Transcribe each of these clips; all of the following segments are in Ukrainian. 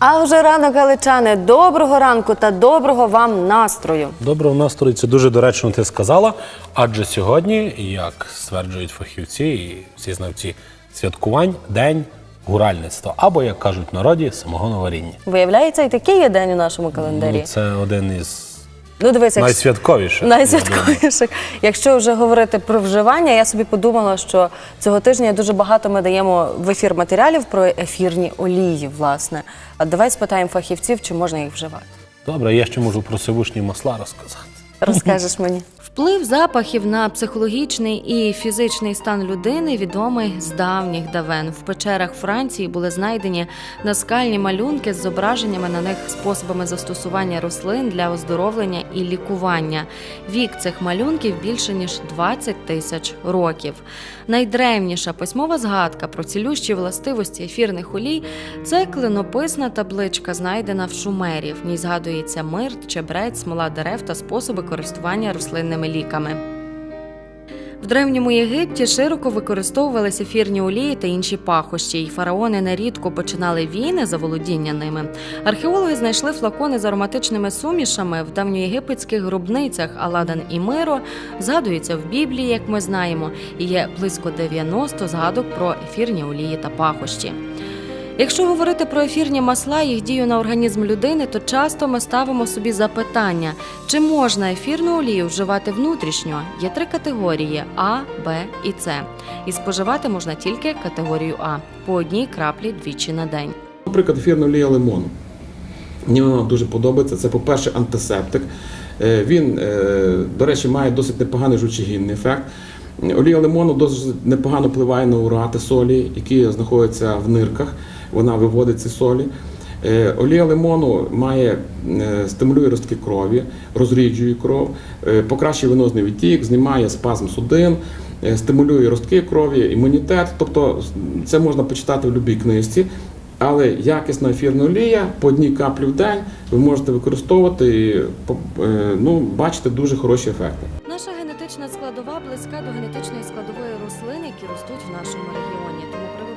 А вже ранок, галичани, доброго ранку та доброго вам настрою. Доброго настрою, це дуже доречно ти сказала. Адже сьогодні, як стверджують фахівці і всі знавці святкувань, день гуральництва, або, як кажуть в народі, самого варіння. Виявляється, і такий є день у нашому календарі. Ну, це один із Ну, дивись, як найсвятковіших. найсвятковіших. Якщо вже говорити про вживання, я собі подумала, що цього тижня дуже багато ми даємо в ефір матеріалів про ефірні олії, власне. А давай спитаємо фахівців, чи можна їх вживати. Добре, я ще можу про сивушні масла розказати. Розкажеш мені. Вплив запахів на психологічний і фізичний стан людини відомий з давніх давен. В печерах Франції були знайдені наскальні малюнки з зображеннями на них способами застосування рослин для оздоровлення і лікування. Вік цих малюнків більше ніж 20 тисяч років. Найдревніша письмова згадка про цілющі властивості ефірних олій це клинописна табличка, знайдена в Шумері. В ній згадується мирт, чебрець, смола дерев та способи користування рослинними ліками. В древньому Єгипті широко використовувалися ефірні олії та інші пахощі, і фараони нерідко починали війни за володіння ними. Археологи знайшли флакони з ароматичними сумішами в давньоєгипетських гробницях Аладан і Миро. Згадуються в Біблії, як ми знаємо, і є близько 90 згадок про ефірні олії та пахощі. Якщо говорити про ефірні масла, їх дію на організм людини, то часто ми ставимо собі запитання, чи можна ефірну олію вживати внутрішньо. Є три категорії А, Б і С. І споживати можна тільки категорію А по одній краплі двічі на день. Наприклад, ефірна олія лимону. Мені вона дуже подобається. Це, по-перше, антисептик. Е, Він, е, до речі, має досить непоганий жучогінний ефект. Олія лимону досить непогано впливає на урати солі, які знаходяться в нирках. Вона виводить ці солі. Е, Олія лимону має е, стимулює ростки крові, розріджує кров, е, покращує венозний відтік, знімає спазм судин, стимулює ростки крові, імунітет. Тобто це можна почитати в будь-якій книжці. Але якісна ефірна олія по одній каплі в день ви можете використовувати і ну, бачите дуже хороші ефекти. Наша генетична складова близька до генетичної складової рослин, які ростуть в нашому регіоні.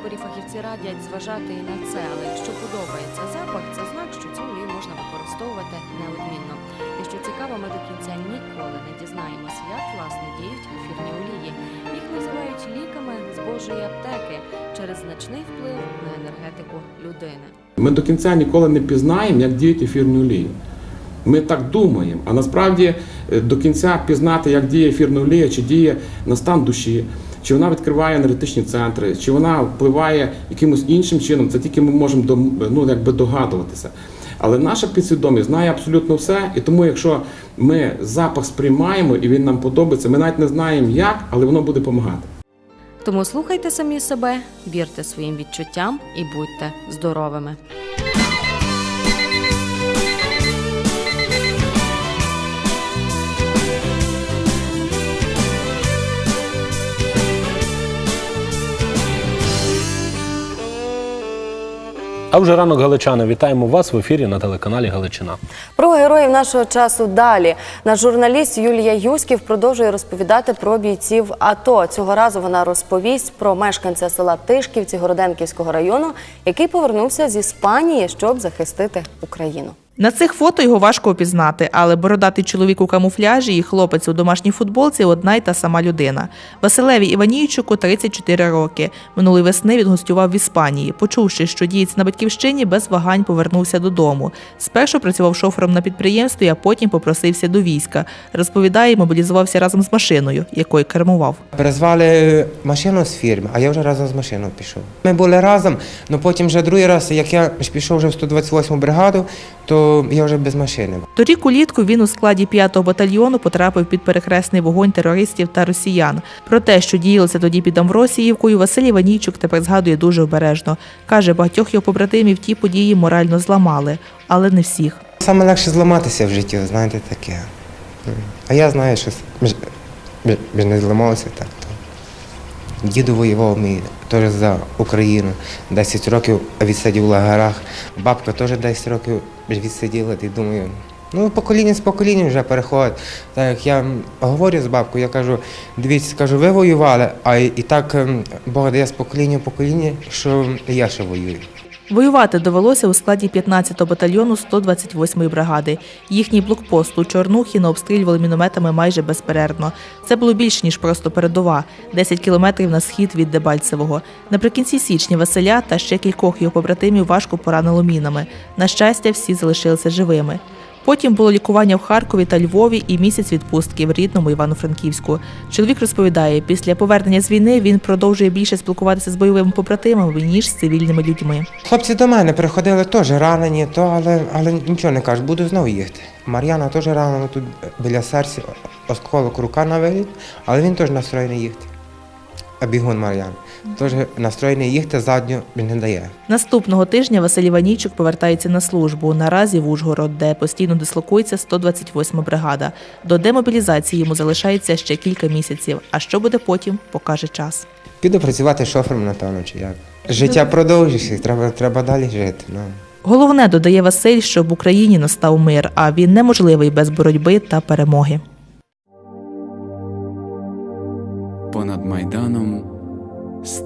Тому фахівці радять зважати і на це. Але якщо подобається запах, це знак, що цю олію можна використовувати неодмінно. Якщо цікаво, ми до кінця ніколи не дізнаємося, як власне діють ефірні олії. Їх називають ліками з божої аптеки через значний вплив на енергетику людини. Ми до кінця ніколи не пізнаємо, як діють ефірні олії. Ми так думаємо, а насправді е, до кінця пізнати, як діє ефірна олія, чи діє на стан душі, чи вона відкриває енергетичні центри, чи вона впливає якимось іншим чином, це тільки ми можемо ну, якби догадуватися. Але наша підсвідомість знає абсолютно все, і тому, якщо ми запах сприймаємо і він нам подобається, ми навіть не знаємо як, але воно буде допомагати. Тому слухайте самі себе, вірте своїм відчуттям і будьте здоровими. А вже ранок галичани. Вітаємо вас в ефірі на телеканалі Галичина. Про героїв нашого часу далі. Наш журналіст Юлія Юськів продовжує розповідати про бійців АТО. Цього разу вона розповість про мешканця села Тишківці Городенківського району, який повернувся з Іспанії, щоб захистити Україну. На цих фото його важко опізнати, але бородатий чоловік у камуфляжі і хлопець у домашній футболці одна й та сама людина. Василеві Іванійчуку 34 роки. Минулої весни він гостював в Іспанії. Почувши, що діється на батьківщині, без вагань повернувся додому. Спершу працював шофером на підприємстві, а потім попросився до війська. Розповідає, мобілізувався разом з машиною, якою кермував. Перезвали машину з фірми, а я вже разом з машиною пішов. Ми були разом, але потім вже другий раз, як я пішов вже в 128 бригаду, то я вже без машини. Торік улітку він у складі 5-го батальйону потрапив під перехресний вогонь терористів та росіян. Про те, що діялося тоді під Амвросіївкою, Василь Іванійчук тепер згадує дуже обережно. Каже, багатьох його побратимів ті події морально зламали, але не всіх. Саме легше зламатися в житті, знаєте, таке. А я знаю, що ми ми не зламалися так. Діду воював мій теж за Україну. 10 років відсидів в лагерах. Бабка теж 10 років відсиділа. І думаю, ну покоління з поколінням вже переходить. Так як я говорю з бабкою, я кажу, дивіться, кажу, ви воювали, а і і так ем, Бог дає з покоління в покоління, що я ще воюю. Воювати довелося у складі 15-го батальйону 128-ї бригади. Їхній блокпост у Чорнухіно обстрілювали мінометами майже безперервно. Це було більше ніж просто передова 10 кілометрів на схід від Дебальцевого. Наприкінці січня Василя та ще кількох його побратимів важко поранило мінами. На щастя, всі залишилися живими. Потім було лікування в Харкові та Львові і місяць відпустки в рідному Івано-Франківську. Чоловік розповідає, після повернення з війни він продовжує більше спілкуватися з бойовими побратимами ніж з цивільними людьми. Хлопці до мене приходили теж ранені, то, але, але нічого не кажуть, буду знову їхати. Мар'яна теж ранена тут біля серця, осколок рука на виліт, але він теж настроєний їхати. А бігун Мар'ян. Теж настроєний їхати задню він не дає. Наступного тижня Василь Іванійчук повертається на службу наразі в Ужгород, де постійно дислокується 128 бригада. До демобілізації йому залишається ще кілька місяців. А що буде потім, покаже час. Піду працювати шофером, напевно, чи як. Життя продовжується, треба, треба далі жити. Ну. Головне додає Василь, щоб в Україні настав мир, а він неможливий без боротьби та перемоги. Понад майданом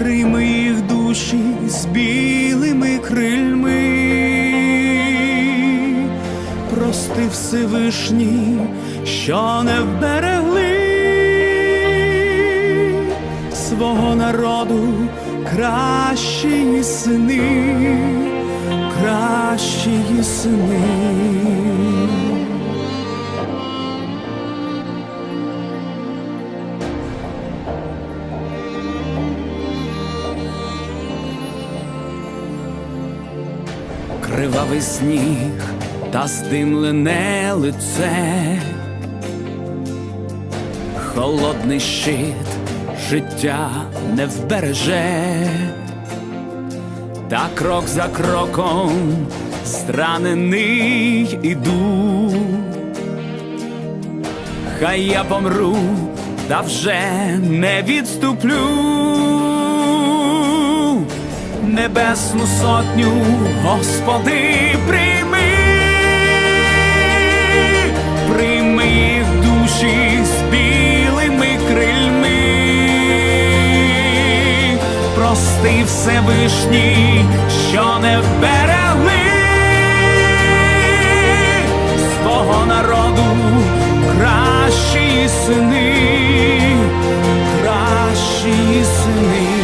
прийми їх душі з білими крильми, прости Всевишній, що не вберегли свого народу кращі сини, кращі сини. Кривавий сніг та здимлене лице, холодний щит життя не вбереже, та крок за кроком зранений іду, хай я помру, та вже не відступлю небесну сотню, Господи, прийми, прийми душі з білими крильми, прости Всевишній, що не вберегли свого народу. Кращі сини, кращі сини.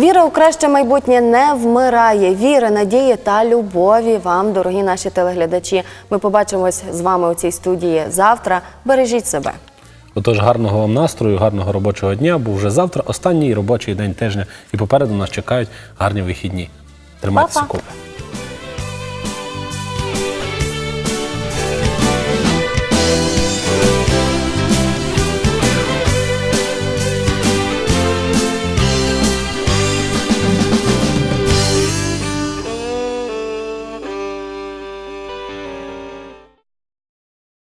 Віра у краще майбутнє не вмирає. Віра, надії та любові вам, дорогі наші телеглядачі. Ми побачимось з вами у цій студії завтра. Бережіть себе. Отож, гарного вам настрою, гарного робочого дня. Бо вже завтра останній робочий день тижня. І попереду нас чекають гарні вихідні. Тримайтеся, купи.